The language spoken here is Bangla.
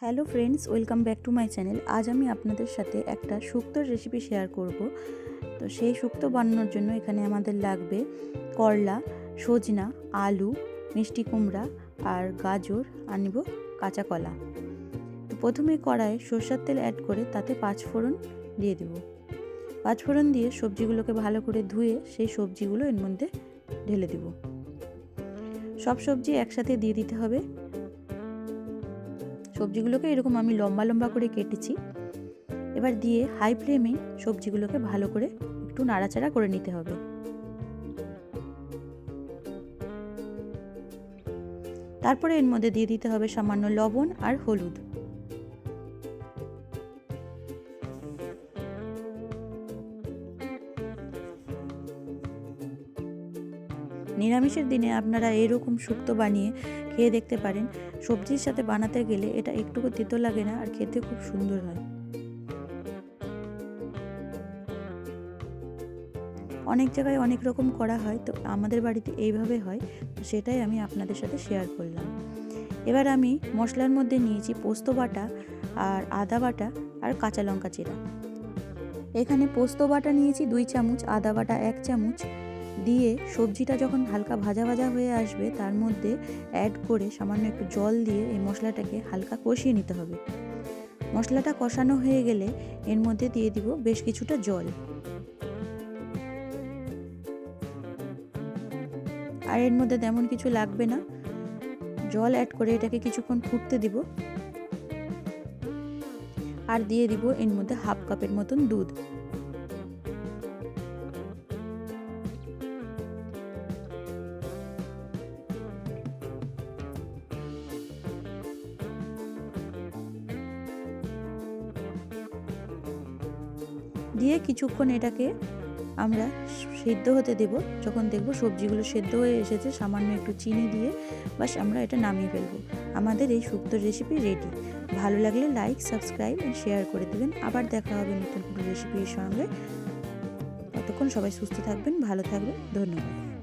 Hello friends, welcome back to my channel. আজ আমি আপনাদের সাথে একটা শুক্তোর রেসিপি শেয়ার করব। তো সেই শুক্তো বানানোর জন্য এখানে আমাদের লাগবে করলা, সজনা, আলু, মিষ্টি কুমড়া আর গাজর। আর নিব কাঁচা কলা। তো প্রথমে কড়াইয়ে সর্ষার তেল অ্যাড করে তাতে পাঁচ ফোড়ন দিয়ে দেব। পাঁচ ফোড়ন দিয়ে সবজিগুলোকে ভালো করে ধুয়ে সেই সবজিগুলো এর মধ্যে ঢেলে দেব। সব সবজি একসাথে দিয়ে দিতে হবে। সবজিগুলোকে এরকম আমি লম্বা লম্বা করে কেটেছি। এবার দিয়ে হাই ফ্লেমে সবজিগুলোকে ভালো করে একটু নাড়াচাড়া করে নিতে হবে। তারপরে এর মধ্যে দিয়ে দিতে হবে সামান্য লবণ আর হলুদ। নিরামিষের দিনে আপনারা এরকম শুক্তো বানিয়ে খেয়ে দেখতে পারেন। সবজির সাথে বানাতে গেলে এটা একটুকু তেতো লাগে না আর খেতে খুব সুন্দর হয়। অনেক জায়গায় অনেক রকম করা হয়, তো আমাদের বাড়িতে এইভাবে হয়, তো সেটাই আমি আপনাদের সাথে শেয়ার করলাম। এবার আমি মশলার মধ্যে নিয়েছি পোস্ত বাটা আর আদা বাটা আর কাঁচা লঙ্কা চিরা। এখানে পোস্ত বাটা নিয়েছি দুই চামচ, আদা বাটা এক চামচ দিয়ে সবজিটা যখন হালকা ভাজা ভাজা হয়ে আসবে, তার মধ্যে অ্যাড করে সামান্য একটু জল দিয়ে এই মশলাটাকে হালকা কষিয়ে নিতে হবে। মশলাটা কষানো হয়ে গেলে এর মধ্যে দিয়ে দিব বেশ কিছুটা জল। আর এর মধ্যে তেমন কিছু লাগবে না। জল অ্যাড করে এটাকে কিছুক্ষণ ফুটতে দিব। আর দিয়ে দিব এর মধ্যে হাফ কাপের মতন দুধ। দিয়ে কিছুক্ষণ এটাকে আমরা সেদ্ধ হতে দেব। যখন দেখব সবজিগুলো সেদ্ধ হয়ে এসেছে, সামান্য একটু চিনি দিয়ে বাস আমরা এটা নামিয়ে ফেলব। আমাদের এই শুক্তো রেসিপি রেডি ভালো লাগলে লাইক সাবস্ক্রাইব অ্যান্ড শেয়ার করে দেবেন। আবার দেখা হবে নতুন রেসিপির সঙ্গে। ততক্ষণ সবাই সুস্থ থাকবেন, ভালো থাকবেন। ধন্যবাদ।